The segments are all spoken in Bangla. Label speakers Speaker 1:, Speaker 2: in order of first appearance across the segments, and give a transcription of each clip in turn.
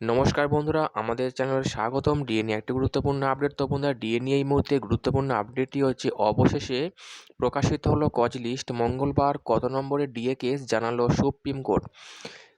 Speaker 1: নমস্কার বন্ধুরা, আমাদের চ্যানেলে স্বাগতম। ডিএনএ একটি গুরুত্বপূর্ণ আপডেট। তো বন্ধুরা ডিএ নিয়ে এই মুহূর্তে গুরুত্বপূর্ণ আপডেটটি হচ্ছে, অবশেষে প্রকাশিত হলো কজ লিস্ট মঙ্গলবার কত নম্বরে ডিএ কেস জানালো সুপ্রিম কোর্ট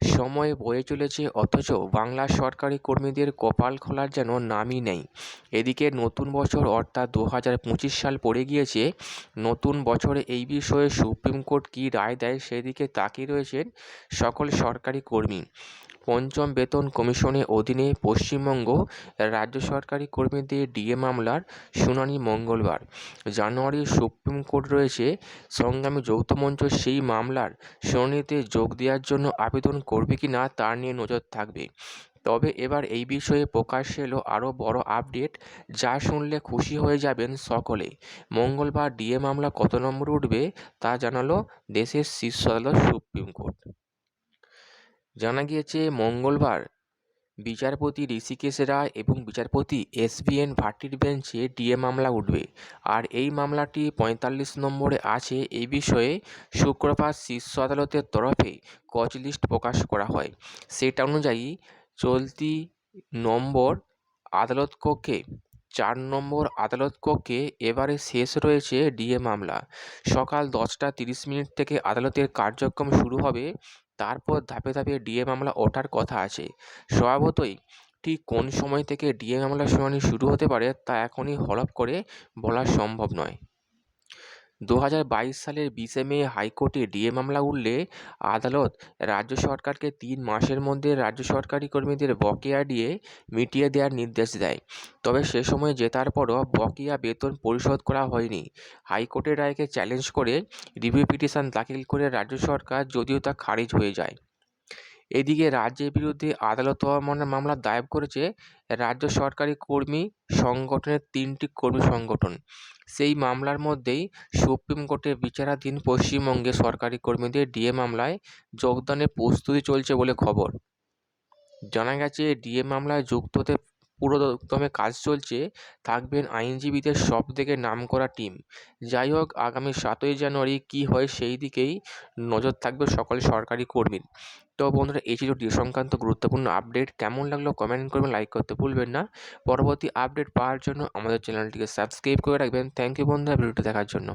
Speaker 1: সময় বয়ে চলেছে, অথচ বাংলা সরকারি কর্মীদের কপাল খোলার যেন নামই নেই। এদিকে নতুন বছর অর্থাৎ দু হাজার পঁচিশ সাল পড়ে গিয়েছে। নতুন বছরে এই বিষয়ে সুপ্রিম কোর্ট কী রায় দেয় সেদিকে তাকিয়ে রয়েছেন সকল সরকারি কর্মী। পঞ্চম বেতন কমিশনের অধীনে পশ্চিমবঙ্গ রাজ্য সরকারি কর্মীদের ডিএ মামলার শুনানি মঙ্গলবার। জানুয়ারি সুপ্রিম কোর্ট রয়েছে, সংগ্রামী যৌথ মঞ্চ সেই মামলার শুনানিতে যোগ দেওয়ার জন্য আবেদন করবে কি না তা নিয়ে নজর থাকবে। তবে এবার এই বিষয়ে প্রকাশ এলো আরও বড় আপডেট, যা শুনলে খুশি হয়ে যাবেন সকলে। মঙ্গলবার ডিএ মামলা কত নম্বর উঠবে তা জানালো দেশের শীর্ষ আদালত সুপ্রিম কোর্ট। জানা গিয়েছে, মঙ্গলবার বিচারপতি ঋষিকেশ রায় এবং বিচারপতি এস বি এন ভাটির বেঞ্চে ডিএ মামলা উঠবে। আর এই মামলাটি পঁয়তাল্লিশ নম্বরে আছে। এই বিষয়ে শুক্রবার শীর্ষ আদালতের তরফে কচ লিস্ট প্রকাশ করা হয়। সেটা অনুযায়ী চলতি নম্বর আদালত কক্ষে, চার নম্বর আদালত কক্ষে এবারে শেষ রয়েছে ডিএ মামলা। সকাল দশটা তিরিশ মিনিট থেকে আদালতের কার্যক্রম শুরু হবে তারপর ধাপে ধাপে ডিএ মামলা ওঠার কথা আছে। স্বভাবতই ঠিক কোন সময় থেকে ডিএ মামলার শুনানি শুরু হতে পারে তা এখনই হলফ করে বলা সম্ভব নয়। দু বাইশ সালের বিশে মে হাইকোর্টে ডিএ মামলা উঠলে আদালত রাজ্য সরকারকে তিন মাসের মধ্যে রাজ্য সরকারি কর্মীদের বকেয়া দিয়ে মিটিয়ে দেওয়ার নির্দেশ দেয়। তবে সে সময় জেতার পরও বকেয়া বেতন পরিশোধ করা হয়নি। হাইকোর্টের রায়কে চ্যালেঞ্জ করে রিভিউ পিটিশন দাখিল করে রাজ্য সরকার যদিও তা খারিজ হয়ে যায়। এদিকে রাজ্যের বিরুদ্ধে আদালত অবমাননার মামলা দায়ের করেছে রাজ্য সরকারি কর্মী সংগঠনের তিনটি কর্মী সংগঠন। সেই মামলার মধ্যেই সুপ্রিম কোর্টে বিচারাধীন পশ্চিমবঙ্গে সরকারি কর্মীদের ডিএ মামলায় যোগদানের প্রস্তুতি চলছে বলে খবর। জানা গেছে, ডিএ মামলায় যুক্ত হতে পুরোদমে কাজ চলছে, থাকবেন আইনজীবীদের সব থেকে নাম করা টিম। যাই হোক, আগামী সাতই জানুয়ারি কী হয় সেই দিকেই নজর থাকবে সকল সরকারি কর্মীর। তো বন্ধুরা, এই ছিল ডি সংক্রান্ত গুরুত্বপূর্ণ আপডেট। কেমন লাগল কমেন্ট করবেন, লাইক করতে ভুলবেন না। পরবর্তী আপডেট পাওয়ার জন্য আমাদের চ্যানেলটিকে সাবস্ক্রাইব করে রাখবেন। থ্যাংক ইউ বন্ধুরা, ভিডিওটি দেখার জন্য।